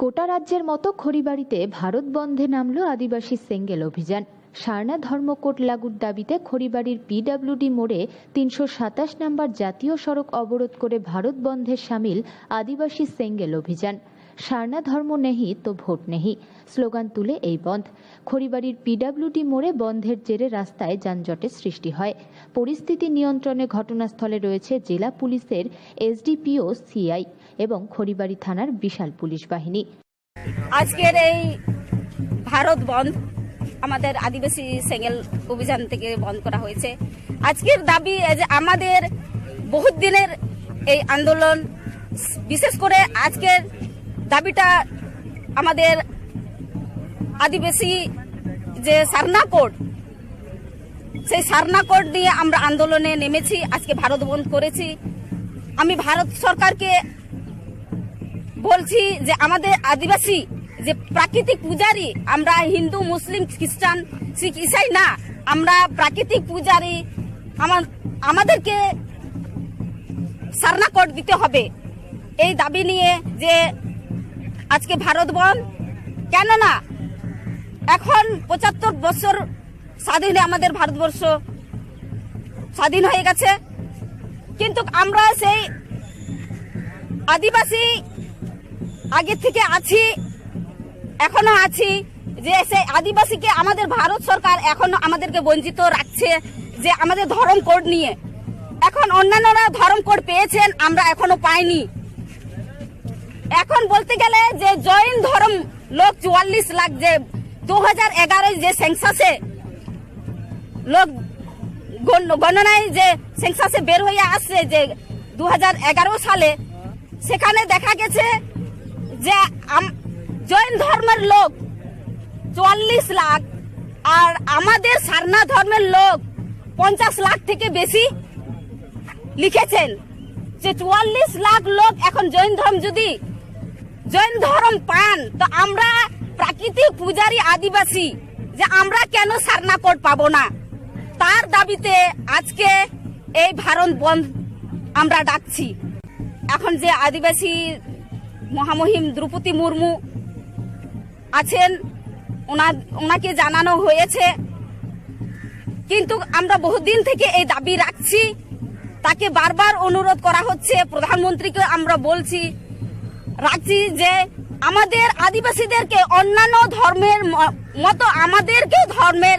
গোটা রাজ্যের মতো খড়িবাড়িতে ভারত বন্ধে নামল আদিবাসী সেঙ্গেল অভিযান। সারনা ধর্মকোট লাগুর দাবিতে খড়িবাড়ির পিডাব্লিউডি মোড়ে তিনশো সাতাশ নম্বর জাতীয় সড়ক অবরোধ করে ভারত বন্ধে সামিল আদিবাসী সেঙ্গেল অভিযান। সারনা ধর্ম নেহি তো ভোট নেহি। স্লোগান তুলে এই বন্ধ। খড়িবাড়ির পিডাব্লিউডি মোড়ে বন্ধের জেরে রাস্তায় যানজটের সৃষ্টি হয়। পরিস্থিতি নিয়ন্ত্রণে ঘটনাস্থলে রয়েছে জেলা পুলিশের এসডিপিও সিআই এবং খড়িবাড়ি থানার বিশাল পুলিশ বাহিনী। আজকের এই ভারত বন্ধ, আমাদের আদিবাসী সেঙ্গেল অভিযান থেকে বন্ধ করা হয়েছে। আজকের দাবি যে আমাদের বহুত দিনের এই আন্দোলন, বিশেষ করে আজকের দাবিটা আমাদের আদিবাসী যে সারনা কোড, সেই সারনা কোড নিয়ে আমরা আন্দোলনে নেমেছি, আজকে ভারত বন্ধ করেছি। আমি ভারত সরকারকে বলছি যে আমাদের আদিবাসী যে প্রাকৃতিক পূজারি, আমরা হিন্দু, মুসলিম, খ্রিস্টান, শিখ, ইসাই না, আমরা প্রাকৃতিক পূজারি আমা- আমাদেরকে সারনা কোড দিতে হবে। এই দাবি নিয়ে যে আজকে ভারত বন কেননা, এখন পঁচাত্তর বছর স্বাধীনে আমাদের ভারতবর্ষ স্বাধীন হয়ে গেছে। কিন্তু আমরা সেই আদিবাসী আগে থেকে আছি, এখনও আছি, যে সেই আদিবাসীকে আমাদের ভারত সরকার এখনও আমাদেরকে বঞ্চিত রাখছে, যে আমাদের ধর্ম কোড নিয়ে। এখন অন্যান্যরা ধরম কোড পেয়েছেন, আমরা এখনও পাইনি। এখন বলতে গেলে যে জৈন ধর্ম, লোক চুয়াল্লিশ লাখ যে দু হাজার এগারোয় যে সেন্সাসে লোক গণ- গণনায় যে সেন্সাসে বের হয়ে আসছে যে দু হাজার এগারো সালে, সেখানে দেখা গেছে যে জৈন ধর্মের লোক চুয়াল্লিশ লাখ আর আমাদের সারনা ধর্মের লোক পঞ্চাশ লাখ থেকে বেশি লিখেছেন। যে চুয়াল্লিশ লাখ লোক এখন জৈন ধর্ম যদি জৈন ধর্ম পান, তো আমরা প্রাকৃতিক পূজারী আদিবাসী যে আমরা কেন সারনা কোড পাবো না? তার দাবিতে আজকে এই ভারত বন্ধ আমরা ডাকছি। এখন যে আদিবাসী মহামহিম দ্রৌপদী মুর্মু আছেন, ওনা- ওনাকে জানানো হয়েছে। কিন্তু আমরা বহুদিন থেকে এই দাবি রাখছি, তাকে বারবার অনুরোধ করা হচ্ছে, প্রধানমন্ত্রীকে আমরা বলছি রাখছি যে আমাদের আদিবাসীদেরকে অন্যান্য ধর্মের মতো আমাদেরকে ধর্মের